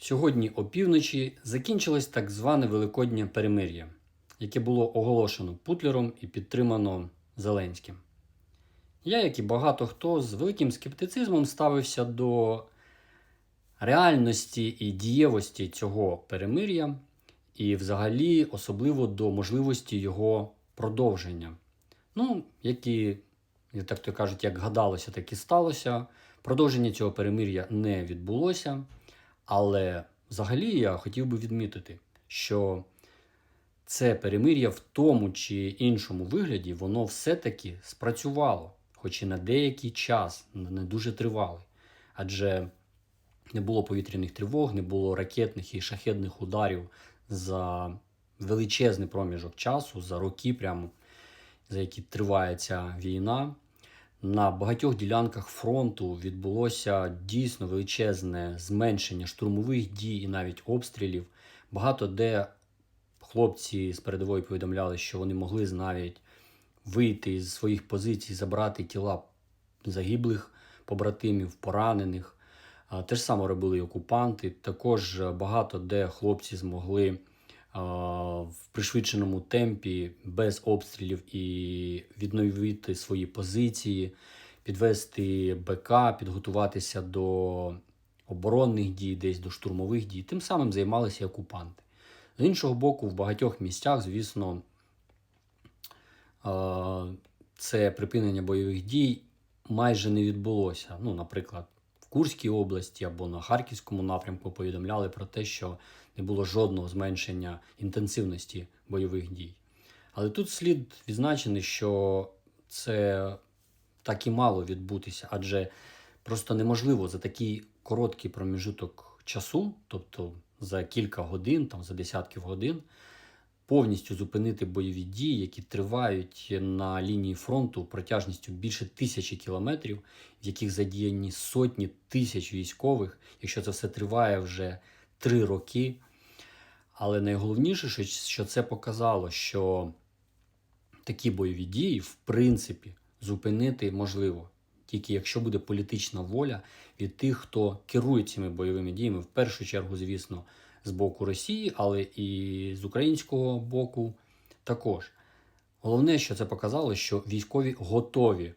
Сьогодні опівночі закінчилось так зване Великоднє перемир'я, яке було оголошено Путлером і підтримано Зеленським. Я, як і багато хто, з великим скептицизмом ставився до реальності і дієвості цього перемир'я, і взагалі особливо до можливості його продовження. Ну, які, як так то кажуть, як гадалося, так і сталося. Продовження цього перемир'я не відбулося. Але взагалі я хотів би відмітити, що це перемир'я в тому чи іншому вигляді, воно все-таки спрацювало, хоч і на деякий час, не дуже тривалий. Адже не було повітряних тривог, не було ракетних і шахедних ударів за величезний проміжок часу, за роки, прямо, за які триває ця війна. На багатьох ділянках фронту відбулося дійсно величезне зменшення штурмових дій і навіть обстрілів. Багато де хлопці з передової повідомляли, що вони могли навіть вийти з своїх позицій, забрати тіла загиблих побратимів, поранених. Те ж саме робили і окупанти. Також багато де хлопці змогли в пришвидшеному темпі, без обстрілів і відновити свої позиції, підвести БК, підготуватися до оборонних дій, десь до штурмових дій. Тим самим займалися окупанти. З іншого боку, в багатьох місцях, звісно, це припинення бойових дій майже не відбулося. Ну, наприклад, в Курській області або на Харківському напрямку повідомляли про те, що не було жодного зменшення інтенсивності бойових дій. Але тут слід відзначити, що це так і мало відбутися, адже просто неможливо за такий короткий проміжуток часу, тобто за кілька годин, там за десятків годин, повністю зупинити бойові дії, які тривають на лінії фронту протяжністю більше тисячі кілометрів, в яких задіяні сотні тисяч військових, якщо це все триває вже три роки. Але найголовніше, що, це показало, що такі бойові дії, в принципі, зупинити можливо, тільки якщо буде політична воля від тих, хто керує цими бойовими діями, в першу чергу, звісно, з боку Росії, але і з українського боку також. Головне, що це показало, що військові готові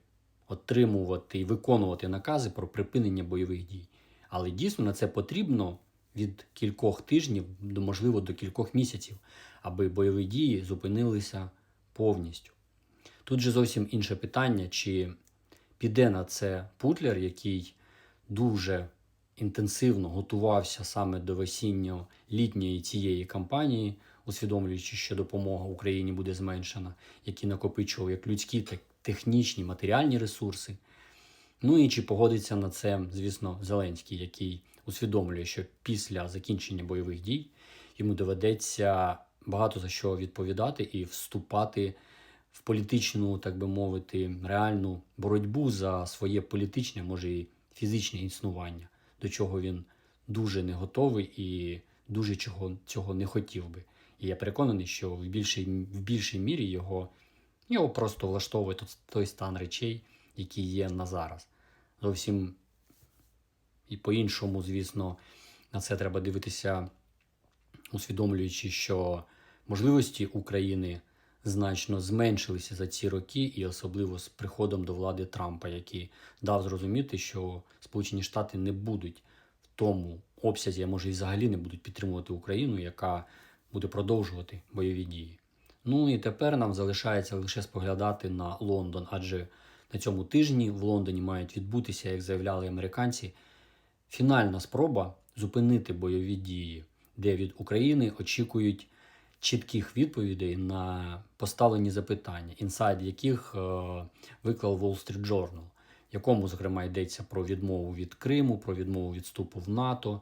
отримувати і виконувати накази про припинення бойових дій. Але дійсно на це потрібно від кількох тижнів до, можливо, до кількох місяців, аби бойові дії зупинилися повністю. Тут же зовсім інше питання, чи піде на це Путлер, який дуже інтенсивно готувався саме до весінньо-літньої цієї кампанії, усвідомлюючи, що допомога Україні буде зменшена, який накопичував як людські, так технічні, матеріальні ресурси. Ну і чи погодиться на це, звісно, Зеленський, який усвідомлює, що після закінчення бойових дій йому доведеться багато за що відповідати і вступати в політичну, так би мовити, реальну боротьбу за своє політичне, може і фізичне існування, до чого він дуже не готовий і дуже чого, цього не хотів би. І я переконаний, що в більшій, в більшій мірі його, його просто влаштовує той, стан речей, який є на зараз. Зовсім і по-іншому, звісно, на це треба дивитися, усвідомлюючи, що можливості України значно зменшилися за ці роки, і особливо з приходом до влади Трампа, який дав зрозуміти, що Сполучені Штати не будуть в тому обсязі, а може і взагалі не будуть підтримувати Україну, яка буде продовжувати бойові дії. Ну і тепер нам залишається лише споглядати на Лондон, адже на цьому тижні в Лондоні мають відбутися, як заявляли американці, фінальна спроба зупинити бойові дії, де від України очікують чітких відповідей на поставлені запитання, інсайд яких е, виклав Wall Street Journal, якому, зокрема, йдеться про відмову від Криму, про відмову від вступу в НАТО.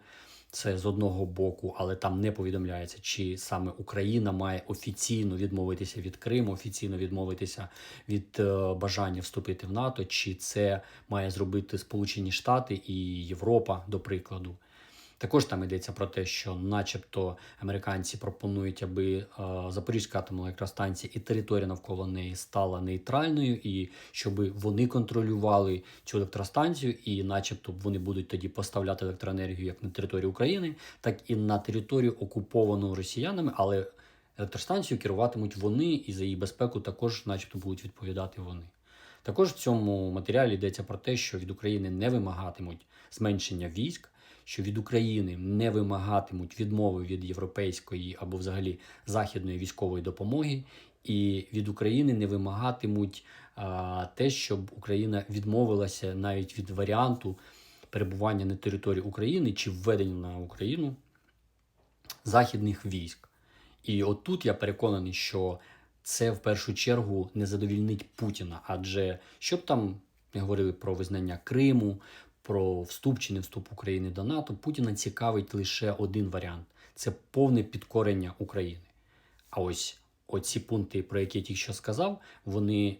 Це з одного боку, але там не повідомляється, чи саме Україна має офіційно відмовитися від Криму, офіційно відмовитися від е, бажання вступити в НАТО, чи це має зробити Сполучені Штати і Європа, до прикладу. Також там йдеться про те, що, начебто, американці пропонують, аби е, Запорізька атомна електростанція і територія навколо неї стала нейтральною, і щоб вони контролювали цю електростанцію, і, начебто, вони будуть тоді поставляти електроенергію як на територію України, так і на територію окуповану росіянами, але електростанцію керуватимуть вони, і за її безпеку також, начебто, будуть відповідати вони. Також в цьому матеріалі йдеться про те, що від України не вимагатимуть зменшення військ, що від України не вимагатимуть відмови від європейської або взагалі західної військової допомоги, і від України не вимагатимуть а, те, щоб Україна відмовилася навіть від варіанту перебування на території України чи введення на Україну західних військ. І отут я переконаний, що це в першу чергу не задовільнить Путіна. Адже щоб там не говорили про визнання Криму, про вступ чи не вступ України до НАТО, Путіна цікавить лише один варіант це повне підкорення України. А ось оці пункти, про які я тільки що сказав, вони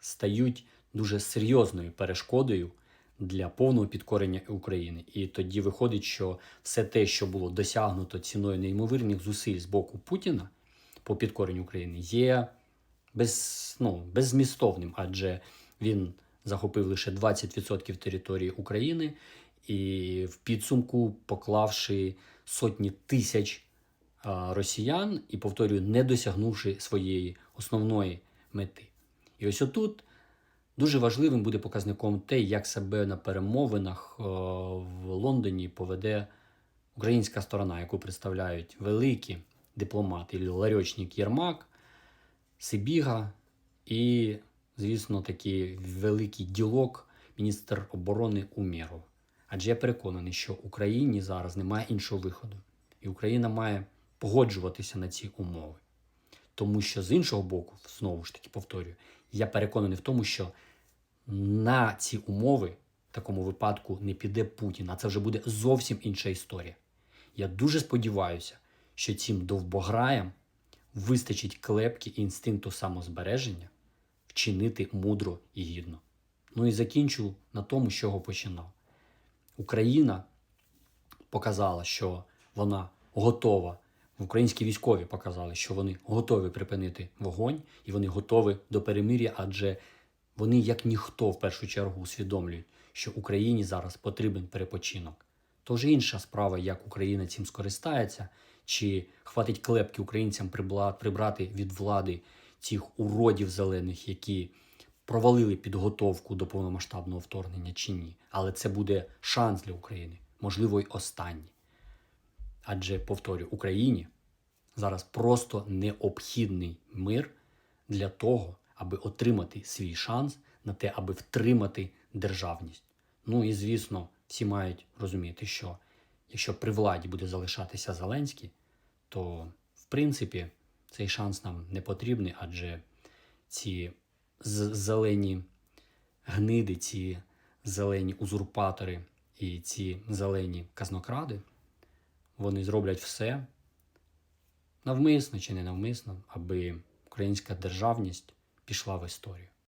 стають дуже серйозною перешкодою для повного підкорення України. І тоді виходить, що все те, що було досягнуто ціною неймовірних зусиль з боку Путіна по підкоренню України, є без, ну, беззмістовним, адже він захопив лише 20% території України і в підсумку поклавши сотні тисяч росіян і, повторюю, не досягнувши своєї основної мети. І ось отут дуже важливим буде показником те, як себе на перемовинах в Лондоні поведе українська сторона, яку представляють великі дипломати, ларьочник Єрмак, Сибіга і, звісно, такий великий ділок, міністр оборони Умєров. Адже я переконаний, що Україні зараз немає іншого виходу, і Україна має погоджуватися на ці умови. Тому що з іншого боку, знову ж таки повторюю, я переконаний в тому, що на ці умови в такому випадку не піде Путін, а це вже буде зовсім інша історія. Я дуже сподіваюся, що цим довбограям вистачить клепки інстинкту самозбереження вчинити мудро і гідно. Ну і закінчу на тому, з чого починав. Україна показала, що вона готова. Українські військові показали, що вони готові припинити вогонь і вони готові до перемир'я, адже вони, як ніхто, в першу чергу усвідомлюють, що Україні зараз потрібен перепочинок. То вже інша справа, як Україна цим скористається, чи хватить клепки українцям прибрати від влади цих уродів зелених, які провалили підготовку до повномасштабного вторгнення, чи ні. Але це буде шанс для України, можливо, й останній. Адже, повторю, Україні зараз просто необхідний мир для того, аби отримати свій шанс на те, аби втримати державність. Ну і звісно, всі мають розуміти, що якщо при владі буде залишатися Зеленський, то в принципі цей шанс нам не потрібний, адже ці зелені гниди, ці зелені узурпатори і ці зелені казнокради, вони зроблять все навмисно чи не навмисно, аби українська державність пішла в історію.